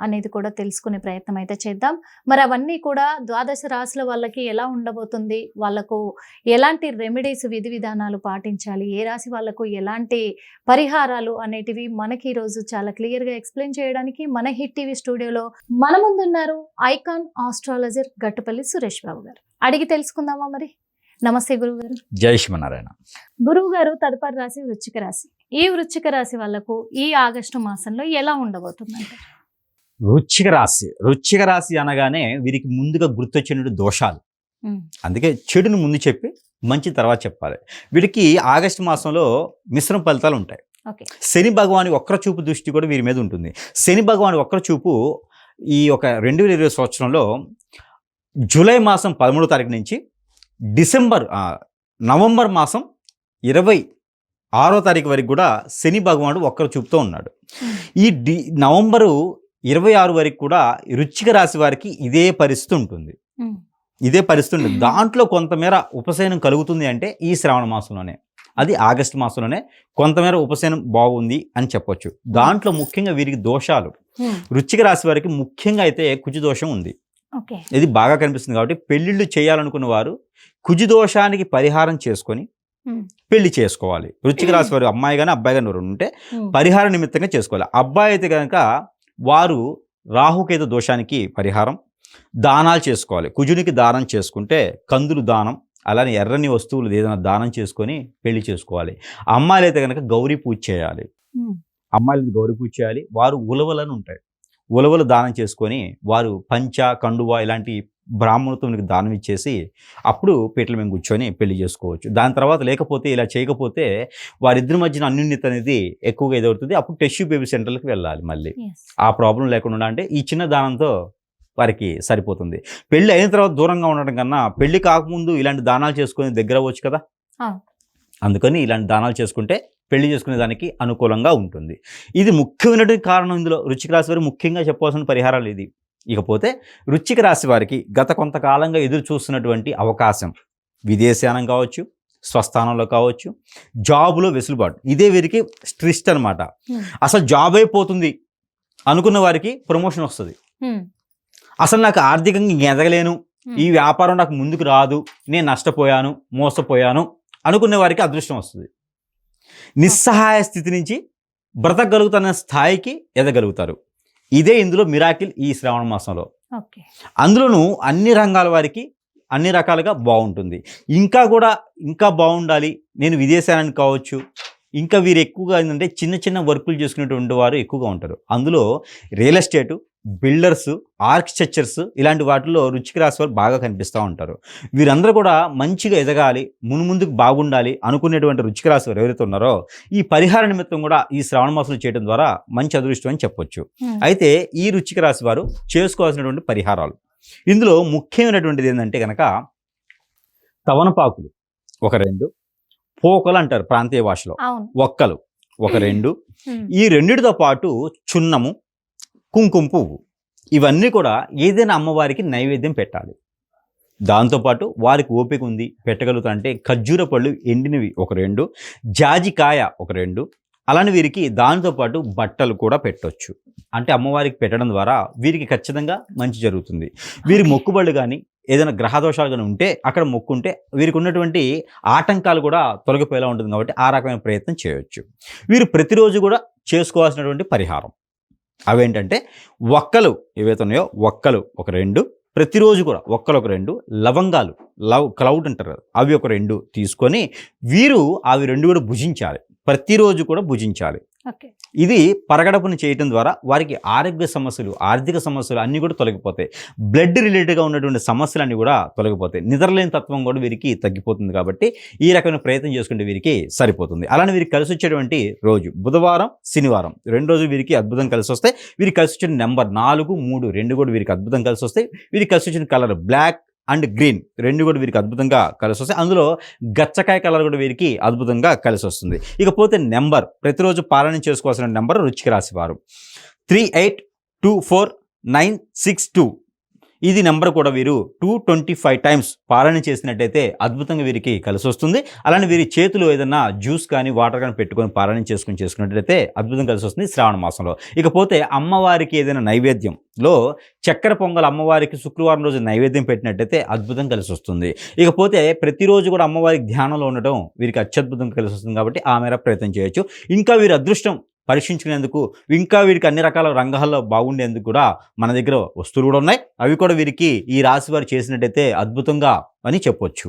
అనేది కూడా తెలుసుకునే ప్రయత్నం అయితే చేద్దాం. మరి అవన్నీ కూడా ద్వాదశ రాశుల వాళ్ళకి ఎలా ఉండబోతుంది? వాళ్ళకు ఎలాంటి రెమెడీస్ విధి విధానాలు పాటించాలి? ఏ రాశి వాళ్ళకు ఎలాంటి పరిహారాలు అనేటివి మనకి ఈరోజు చాలా క్లియర్గా ఎక్స్ప్లెయిన్ చేయడానికి మన హిట్ టీవీ స్టూడియోలో మన ముందున్నారు ఐకాన్ ఆస్ట్రాలజర్ గట్టుపల్లి సురేష్ బాబు గారు. అడిగి తెలుసుకుందామా మరి? నమస్తే గురువు గారు జై శ్రీమన్నారాయణ. గురువు గారు తదుపరి రాశి వృశ్చిక రాశి. ఈ వృశ్చిక రాశి వాళ్ళకు ఈ ఆగస్టు మాసంలో ఎలా ఉండబోతుంది వృచ్చిక రాశి వృచ్చిక రాశి అనగానే వీరికి ముందుగా గుర్తొచ్చినటువంటి దోషాలు. అందుకే చెడును ముందు చెప్పి మంచి తర్వాత చెప్పాలి. వీరికి ఆగస్టు మాసంలో మిశ్రమ ఫలితాలు ఉంటాయి. శని భగవాని ఒక్కర చూపు దృష్టి కూడా వీరి మీద ఉంటుంది. శని భగవాని ఒక్కర చూపు ఈ ఒక రెండు వేల ఇరవై సంవత్సరంలో జూలై మాసం పదమూడో తారీఖు నుంచి డిసెంబర్ నవంబర్ మాసం ఇరవై ఆరో తారీఖు వరకు కూడా శని భగవానుడు ఒక్కరు చూపుతూ ఉన్నాడు. ఈ డి నవంబరు ఇరవై ఆరు వరకు కూడా వృశ్చిక రాశి వారికి ఇదే పరిస్థితి ఉంటుంది. ఇదే పరిస్థితి ఉంటుంది. దాంట్లో కొంతమేర ఉపశమనం కలుగుతుంది అంటే ఈ శ్రావణ మాసంలోనే. అది ఆగస్టు మాసంలోనే కొంతమేర ఉపశమనం బాగుంది అని చెప్పొచ్చు. దాంట్లో ముఖ్యంగా వీరికి దోషాలు. వృశ్చిక రాశి వారికి ముఖ్యంగా అయితే కుజు దోషం ఉంది. ఇది బాగా కనిపిస్తుంది కాబట్టి పెళ్ళిళ్ళు చేయాలనుకున్న వారు కుజు దోషానికి పరిహారం చేసుకొని పెళ్ళి చేసుకోవాలి. వృశ్చిక రాశి వారు అమ్మాయి కానీ అబ్బాయి కానీ ఎవరు ఉంటే పరిహార నిమిత్తంగా చేసుకోవాలి. అబ్బాయి అయితే కనుక వారు రాహుకేతు దోషానికి పరిహారం దానాలు చేసుకోవాలి. కుజునికి దానం చేసుకుంటే కందులు దానం అలానే ఎర్రని వస్తువులు ఏదైనా దానం చేసుకొని పెళ్ళి చేసుకోవాలి. అమ్మాయిలు అయితే కనుక గౌరీ పూజ చేయాలి. అమ్మాయిలు గౌరీ పూజ చేయాలి. వారు ఉలవలను ఉంటాయి. ఉలవలు దానం చేసుకొని వారు పంచ కండువా ఇలాంటి బ్రాహ్మణత్వానికి దానం ఇచ్చేసి అప్పుడు పీటల మేము కూర్చొని పెళ్ళి చేసుకోవచ్చు. దాని తర్వాత లేకపోతే ఇలా చేయకపోతే వారిద్దరి మధ్యన అన్యోన్యత అనేది ఎక్కువగా ఎదుగుతుంది అప్పుడు టెస్ట్యూ బేబీ సెంటర్లకు వెళ్ళాలి మళ్ళీ. ఆ ప్రాబ్లం లేకుండా అంటే ఈ చిన్న దానంతో వారికి సరిపోతుంది. పెళ్ళి అయిన తర్వాత దూరంగా ఉండడం కన్నా పెళ్ళి కాకముందు ఇలాంటి దానాలు చేసుకొని దగ్గర అవ్వచ్చు కదా. అందుకని ఇలాంటి దానాలు చేసుకుంటే పెళ్ళి చేసుకునే దానికి అనుకూలంగా ఉంటుంది. ఇది ముఖ్యమైనటువంటి కారణం ఇందులో. వృచ్చిక రాశి వారికి ముఖ్యంగా చెప్పాల్సిన పరిహారాలు ఇది. ఇకపోతే వృచ్చిక రాశి వారికి గత కొంతకాలంగా ఎదురు చూస్తున్నటువంటి అవకాశం. విదేశానం కావచ్చు స్వస్థానంలో కావచ్చు జాబులో వెసులుబాటు. ఇదే వీరికి స్ట్రిస్ట్ అనమాట అసలు జాబ్ అయిపోతుంది అనుకున్న వారికి ప్రమోషన్ వస్తుంది. అసలు నాకు ఆర్థికంగా ఎదగలేను. ఈ వ్యాపారం నాకు ముందుకు రాదు. నేను నష్టపోయాను మోసపోయాను అనుకునే వారికి అదృష్టం వస్తుంది. నిస్సహాయ స్థితి నుంచి బ్రతకగలుగుతున్న స్థాయికి ఎదగలుగుతారు. ఇదే ఇందులో మిరాకిల్ ఈ శ్రావణ మాసంలో. ఓకే. అందులోనూ అన్ని రంగాల వారికి అన్ని రకాలుగా బాగుంటుంది. ఇంకా కూడా ఇంకా బాగుండాలి. నేను విదేశానికి కావచ్చు. ఇంకా వీరు ఎక్కువగా ఏంటంటే చిన్న చిన్న వర్కులు చేసుకునేటువంటి వారు ఎక్కువగా ఉంటారు. అందులో రియల్ ఎస్టేటు బిల్డర్స్ ఆర్కిటెక్చర్స్ ఇలాంటి వాటిల్లో రుచికి రాసి వారు బాగా కనిపిస్తూ ఉంటారు. వీరందరూ కూడా మంచిగా ఎదగాలి మున్ముందుకు బాగుండాలి అనుకునేటువంటి రుచికి రాసి వారు ఎవరైతే ఉన్నారో ఈ పరిహార నిమిత్తం కూడా ఈ శ్రావణ మాసంలో చేయడం ద్వారా మంచి అదృష్టం అని చెప్పొచ్చు. అయితే ఈ రుచిక రాశి వారు చేసుకోవాల్సినటువంటి పరిహారాలు. ఇందులో ముఖ్యమైనటువంటిది ఏంటంటే కనుక తవనపాకులు ఒక రెండు. పోకలు అంటారు ప్రాంతీయ భాషలో. ఒక్కలు ఒక రెండు. ఈ రెండిటితో పాటు చున్నము కుంకుమ పువ్వు. ఇవన్నీ కూడా ఏదైనా అమ్మవారికి నైవేద్యం పెట్టాలి. దాంతోపాటు వారికి ఓపిక ఉంది పెట్టగలుగుతా అంటే ఖర్జూర పళ్ళు ఎండినవి ఒక రెండు జాజికాయ ఒక రెండు. అలానే వీరికి దానితో పాటు బట్టలు కూడా పెట్టొచ్చు. అంటే అమ్మవారికి పెట్టడం ద్వారా వీరికి ఖచ్చితంగా మంచి జరుగుతుంది. వీరి. మొక్కుబళ్ళు కానీ ఏదైనా గ్రహదోషాలు కానీ ఉంటే అక్కడ మొక్కుంటే వీరికి ఉన్నటువంటి ఆటంకాలు కూడా తొలగిపోయేలా ఉంటుంది కాబట్టి ఆ రకమైన ప్రయత్నం చేయొచ్చు. వీరు ప్రతిరోజు కూడా చేసుకోవాల్సినటువంటి పరిహారం. అవేంటంటే ఒక్కలు ఏవైతే ఉన్నాయో ఒక్కలు ఒక రెండు ప్రతిరోజు కూడా ఒక్కలు ఒక రెండు లవంగాలు లవ్ క్లౌడ్ అంటారు కదా, అవి ఒక రెండు తీసుకొని వీరు అవి రెండు కూడా భుజించాలి. ప్రతిరోజు కూడా భుజించాలి. ఓకే. ఇది పరగడపుని చేయటం ద్వారా వారికి ఆరోగ్య సమస్యలు ఆర్థిక సమస్యలు అన్నీ కూడా తొలగిపోతాయి. బ్లడ్ రిలేటెడ్గా ఉన్నటువంటి సమస్యలు అన్నీ కూడా తొలగిపోతాయి. నిద్రలేని తత్వం కూడా వీరికి తగ్గిపోతుంది కాబట్టి ఈ రకమైన ప్రయత్నం చేసుకుంటే వీరికి సరిపోతుంది. అలానే వీరికి కలిసి వచ్చేటువంటి రోజు బుధవారం శనివారం. రెండు రోజులు వీరికి అద్భుతం కలిసి వస్తాయి. వీరికి కలిసి వచ్చిన నెంబర్ నాలుగు మూడు రెండు కూడా వీరికి అద్భుతం కలిసి వస్తాయి. వీరికి కలిసి వచ్చిన కలర్ బ్లాక్ అండ్ గ్రీన్ రెండు కూడా వీరికి అద్భుతంగా కలిసి వస్తాయి. అందులో గచ్చకాయ కలర్ కూడా వీరికి అద్భుతంగా కలిసి వస్తుంది. ఇకపోతే నెంబర్ ప్రతిరోజు పాలన చేసుకోవాల్సిన నెంబర్ రుచికి రాసేవారు three eight two four nine six two. ఇది నెంబర్ కూడా వీరు టూ ట్వంటీ ఫైవ్ టైమ్స్ పాలన చేసినట్టయితే అద్భుతంగా వీరికి కలిసి వస్తుంది అలానే వీరి చేతిలో ఏదైనా జ్యూస్ కానీ వాటర్ కానీ పెట్టుకొని పాలన చేసుకుని చేసుకున్నట్టయితే అద్భుతం కలిసి వస్తుంది శ్రావణ మాసంలో. ఇకపోతే అమ్మవారికి ఏదైనా నైవేద్యంలో చక్కెర పొంగల్ అమ్మవారికి శుక్రవారం రోజు నైవేద్యం పెట్టినట్టయితే అద్భుతం కలిసి వస్తుంది ఇకపోతే ప్రతిరోజు కూడా అమ్మవారికి ధ్యానంలో ఉండటం వీరికి అత్యద్భుతం కలిసి వస్తుంది కాబట్టి ఆ మేర ప్రయత్నం చేయొచ్చు. ఇంకా వీరి అదృష్టం పరీక్షించుకునేందుకు ఇంకా వీరికి అన్ని రకాల రంగాల్లో బాగుండేందుకు కూడా మన దగ్గర వస్తువులు కూడా ఉన్నాయి. అవి కూడా వీరికి ఈ రాశి వారు చేసినట్టయితే అద్భుతంగా అని చెప్పొచ్చు.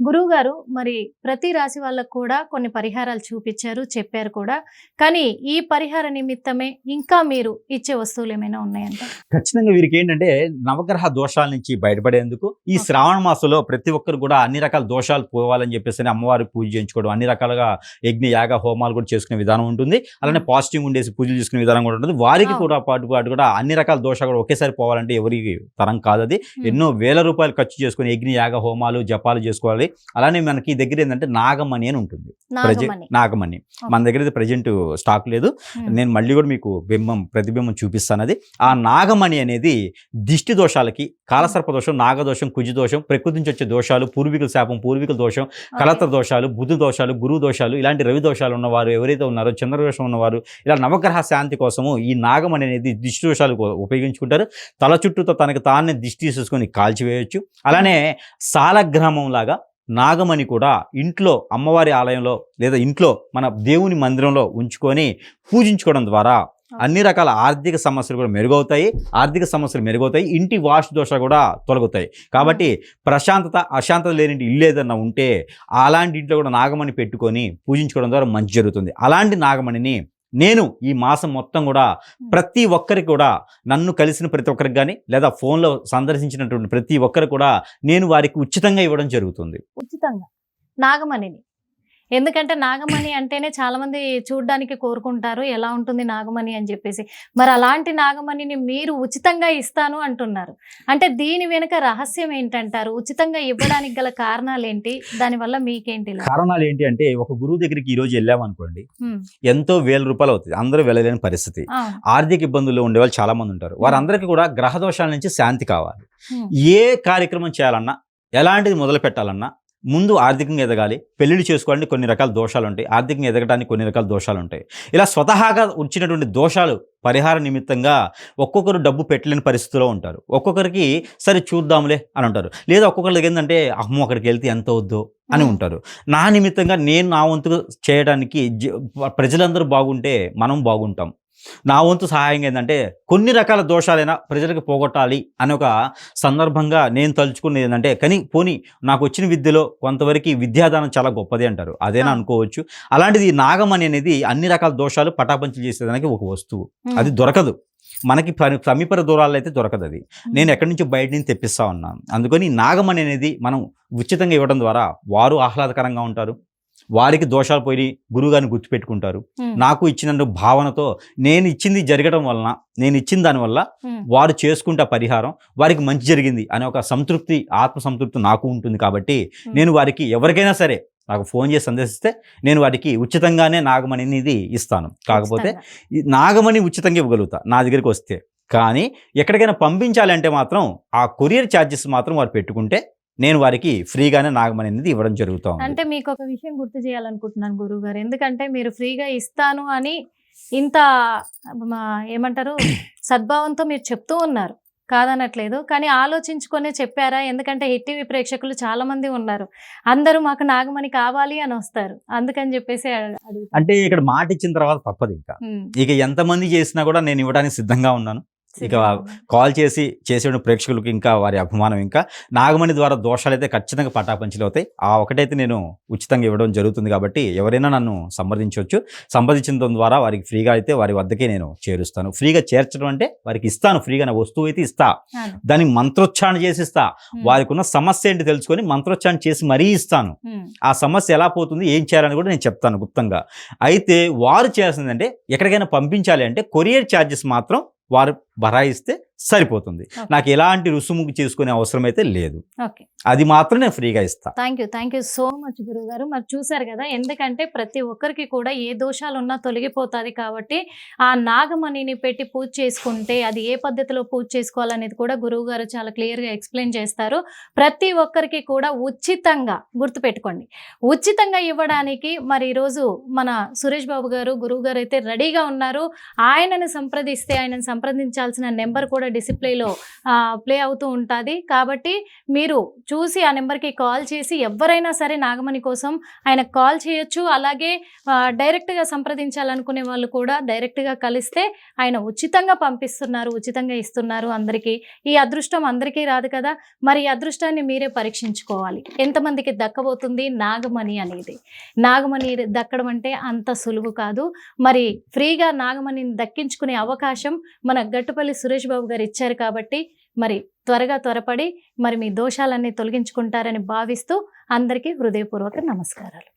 గురువు గారు మరి ప్రతి రాశి వాళ్ళకు కూడా కొన్ని పరిహారాలు చూపించారు చెప్పారు కూడా. కానీ ఈ పరిహార నిమిత్తమే ఇంకా మీరు ఇచ్చే వస్తువులు ఏమైనా ఉన్నాయంట? ఖచ్చితంగా వీరికి ఏంటంటే నవగ్రహ దోషాల నుంచి బయటపడేందుకు ఈ. శ్రావణ మాసంలో ప్రతి ఒక్కరు కూడా అన్ని రకాల దోషాలు పోవాలని చెప్పేసి అమ్మవారి పూజ చేయించుకోవడం అన్ని రకాలుగా యజ్ఞ యాగ హోమాలు కూడా చేసుకునే విధానం ఉంటుంది. అలానే పాజిటివ్ ఉండేసి పూజలు చేసుకునే విధానం కూడా ఉంటుంది. వారికి. కూడా పాటు పాటు కూడా అన్ని రకాల దోషాలు కూడా ఒకేసారి పోవాలంటే ఎవరికి తరం కాదు అది ఎన్నో వేల రూపాయలు ఖర్చు చేసుకుని యజ్ఞ యాగ హోమాలు జపాలు చేసుకోవాలి. అలానే మనకి దగ్గర ఏంటంటే నాగమణి అని ఉంటుంది. నాగమణి. మన దగ్గర అయితే ప్రజెంట్ స్టాక్ లేదు. Hmm. నేను మళ్ళీ కూడా మీకు బింబం ప్రతిబింబం చూపిస్తాను అది. ఆ నాగమణి అనేది దిష్టి దోషాలకి కాలసర్ప దోషం నాగదోషం కుజి దోషం ప్రకృతి నుంచి వచ్చే దోషాలు పూర్వీకుల శాపం పూర్వీకుల దోషం కలత్ర దోషాలు బుద్ధి దోషాలు గురువు దోషాలు ఇలాంటి రవి దోషాలు ఉన్నవారు ఎవరైతే ఉన్నారో చంద్రదోషం ఉన్నవారు ఇలా నవగ్రహ శాంతి కోసము ఈ నాగమణి అనేది దిష్టి దోషాలు ఉపయోగించుకుంటారు. తల చుట్టూతో తనకు తానే దిష్టి తీసుకొని కాల్చివేయొచ్చు. అలానే సాలగ్రామం లాగా నాగమణి కూడా ఇంట్లో అమ్మవారి ఆలయంలో లేదా ఇంట్లో మన దేవుని మందిరంలో ఉంచుకొని పూజించుకోవడం ద్వారా అన్ని రకాల ఆర్థిక సమస్యలు కూడా మెరుగవుతాయి ఆర్థిక సమస్యలు మెరుగవుతాయి ఇంటి వాస్తు దోషాలు కూడా తొలగుతాయి. కాబట్టి ప్రశాంతత అశాంతత లేని ఇల్లు ఏదన్నా ఉంటే అలాంటి ఇంట్లో కూడా నాగమణి పెట్టుకొని పూజించుకోవడం ద్వారా మంచి జరుగుతుంది. అలాంటి నాగమణిని నేను ఈ మాసం మొత్తం కూడా ప్రతి ఒక్కరికి కూడా నన్ను కలిసిన ప్రతి ఒక్కరికి కానీ లేదా ఫోన్లో సందర్శించినటువంటి ప్రతి ఒక్కరికి కూడా నేను వారికి ఉచితంగా ఇవ్వడం జరుగుతుంది. ఉచితంగా. నాగమణిని. ఎందుకంటే నాగమణి అంటేనే చాలా మంది చూడడానికి కోరుకుంటారు ఎలా ఉంటుంది నాగమణి అని చెప్పేసి. మరి అలాంటి నాగమణిని మీరు ఉచితంగా ఇస్తాను అంటున్నారు. అంటే దీని వెనుక రహస్యం ఏంటంటారు? ఉచితంగా ఇవ్వడానికి గల కారణాలు ఏంటి దానివల్ల మీకేంటి? కారణాలు ఏంటి అంటే ఒక గురువు దగ్గరికి ఈ రోజు వెళ్ళామనుకోండి ఉమ్, ఎంతో వేల రూపాయలు అవుతుంది. అందరూ వెళ్ళలేని పరిస్థితి. ఆర్థిక ఇబ్బందుల్లో ఉండే వాళ్ళు చాలా మంది ఉంటారు వారందరికీ కూడా గ్రహ దోషాల నుంచి శాంతి కావాలి. ఏ కార్యక్రమం చేయాలన్నా ఎలాంటిది మొదలు పెట్టాలన్నా ముందు ఆర్థికంగా ఎదగాలి పెళ్ళిళ్ళు చేసుకోవాలని కొన్ని రకాల దోషాలు ఉంటాయి ఆర్థికంగా ఎదగడానికి కొన్ని రకాల దోషాలు ఉంటాయి ఇలా స్వతహాగా వచ్చినటువంటి దోషాలు పరిహార నిమిత్తంగా ఒక్కొక్కరు డబ్బు పెట్టలేని పరిస్థితిలో ఉంటారు. ఒక్కొక్కరికి సరే చూద్దాంలే అని అంటారు. లేదా ఒక్కొక్కరికి ఏంటంటే అమ్మో అక్కడికి వెళ్తే ఎంత వద్దో అని ఉంటారు. నా నిమిత్తంగా నేను నా వంతుగా చేయడానికి ప్రజలందరూ బాగుంటే మనం బాగుంటాం. నా వంతు సహాయం ఏంటంటే కొన్ని రకాల దోషాలైనా ప్రజలకు పోగొట్టాలి అనే ఒక సందర్భంగా నేను తలుచుకునేది ఏంటంటే కానీ పోనీ నాకు వచ్చిన విద్యలో కొంతవరకు విద్యాదానం చాలా గొప్పది అంటారు. అదేనా. అనుకోవచ్చు. అలాంటిది నాగమణి అనేది అన్ని రకాల దోషాలు పటాపంచలు చేసేదానికి ఒక వస్తువు. అది దొరకదు. మనకి పని- సమీప దూరాల్లో అయితే దొరకదు అది. నేను ఎక్కడి నుంచి బయట నుంచి తెప్పిస్తా ఉన్నాను. అందుకని నాగమణి అనేది మనం ఉచితంగా ఇవ్వడం ద్వారా వారు ఆహ్లాదకరంగా ఉంటారు. వారికి దోషాలు పోయి గురువుగారిని గుర్తుపెట్టుకుంటారు. నాకు ఇచ్చిన భావనతో నేను ఇచ్చింది జరగడం వలన నేను ఇచ్చిన దానివల్ల వారు చేసుకుంటే పరిహారం వారికి మంచి జరిగింది అనే ఒక సంతృప్తి ఆత్మ సంతృప్తి నాకు ఉంటుంది కాబట్టి. నేను వారికి ఎవరికైనా సరే నాకు ఫోన్ చేసి సందేశిస్తే నేను వారికి ఉచితంగానే నాగమణి అనేది ఇస్తాను. కాకపోతే నాగమణి ఉచితంగా ఇవ్వగలుగుతా నా దగ్గరికి వస్తే. కానీ ఎక్కడికైనా పంపించాలంటే మాత్రం ఆ కొరియర్ ఛార్జెస్ మాత్రం వారు పెట్టుకుంటే నేను వారికి ఫ్రీగానే నాగమణి అనేది ఇవ్వడం జరుగుతూ ఉంది అంటే మీకు ఒక విషయం గుర్తు చేయాలనుకుంటున్నాను గురువు గారు ఎందుకంటే మీరు ఫ్రీగా ఇస్తాను అని ఇంత ఏమంటారు సద్భావంతో మీరు చెప్తూ ఉన్నారు. కాదనట్లేదు. కానీ ఆలోచించుకొనే చెప్పారా? ఎందుకంటే హిట్ టీవీ ప్రేక్షకులు చాలా మంది ఉన్నారు. అందరూ మాకు నాగమణి కావాలి అని వస్తారు. అందుకని చెప్పేసి అంటే ఇక్కడ మాట ఇచ్చిన తర్వాత తప్పదు ఇంకా. ఇక ఎంతమంది చేసినా కూడా నేను ఇవ్వడానికి సిద్ధంగా ఉన్నాను. ఇక. కాల్ చేసి చేసే ప్రేక్షకులకు ఇంకా వారి అభిమానం ఇంకా. నాగమణి ద్వారా దోషాలు అయితే ఖచ్చితంగా పటాపంచలు అవుతాయి. ఆ ఒకటైతే నేను ఉచితంగా ఇవ్వడం జరుగుతుంది కాబట్టి ఎవరైనా నన్ను సంప్రదించవచ్చు. సంప్రదించడం ద్వారా వారికి ఫ్రీగా అయితే వారి వద్దకే నేను చేరుస్తాను. ఫ్రీగా చేర్చడం అంటే వారికి ఇస్తాను. ఫ్రీగా నా వస్తువు అయితే ఇస్తా. దానికి మంత్రోచ్చారణ చేసి ఇస్తా. వారికి ఉన్న సమస్య ఏంటి తెలుసుకొని మంత్రోచ్చారణ చేసి మరీ ఇస్తాను. ఆ సమస్య ఎలా పోతుంది ఏం చేయాలని కూడా నేను చెప్తాను గుప్తంగా. అయితే వారు చేయాల్సిందంటే ఎక్కడికైనా పంపించాలి అంటే కొరియర్ ఛార్జెస్ మాత్రం వారు బరాయిస్తే సరిపోతుంది. నాకు ఎలాంటి రుసుము చేసుకునే అవసరం అయితే లేదు. ఓకే. అది మాత్రం నేను ఫ్రీగా ఇస్తా. Thank you thank you so much గురువు గారు మరి చూసారు కదా ఎందుకంటే ప్రతి ఒక్కరికి కూడా ఏ దోషాలు ఉన్నా తొలగిపోతుంది కాబట్టి ఆ నాగమణిని పెట్టి పూజ చేసుకుంటే అది ఏ పద్ధతిలో పూజ చేసుకోవాలనేది కూడా గురువు గారు చాలా క్లియర్గా ఎక్స్ప్లెయిన్ చేస్తారు. ప్రతి ఒక్కరికి కూడా ఉచితంగా గుర్తుపెట్టుకోండి. ఉచితంగా ఇవ్వడానికి మరి ఈరోజు మన సురేష్ బాబు గారు గురువు గారు అయితే రెడీగా ఉన్నారు. ఆయనను సంప్రదిస్తే ఆయనను సంప్రదించాల్సిన నెంబర్ కూడా డిసిప్లేలో ప్లే అవుతూ ఉంటుంది. కాబట్టి మీరు చూసి ఆ నెంబర్కి కాల్ చేసి ఎవరైనా సరే నాగమణి కోసం ఆయన కాల్ చేయొచ్చు. అలాగే డైరెక్ట్గా సంప్రదించాలనుకునే వాళ్ళు కూడా డైరెక్ట్గా కలిస్తే ఆయన ఉచితంగా పంపిస్తున్నారు ఉచితంగా ఇస్తున్నారు అందరికీ. ఈ అదృష్టం అందరికీ రాదు కదా. మరి ఈ అదృష్టాన్ని మీరే పరీక్షించుకోవాలి. ఎంతమందికి దక్కబోతుంది నాగమణి అనేది? నాగమణి దక్కడం అంటే అంత సులువు కాదు. మరి ఫ్రీగా నాగమణిని దక్కించుకునే అవకాశం మన గట్టుపల్లి సురేష్ బాబు గారు ఇచ్చారు కాబట్టి మరి త్వరగా త్వరపడి మరి మీ దోషాలన్నీ తొలగించుకుంటారని భావిస్తూ అందరికీ హృదయపూర్వక నమస్కారాలు.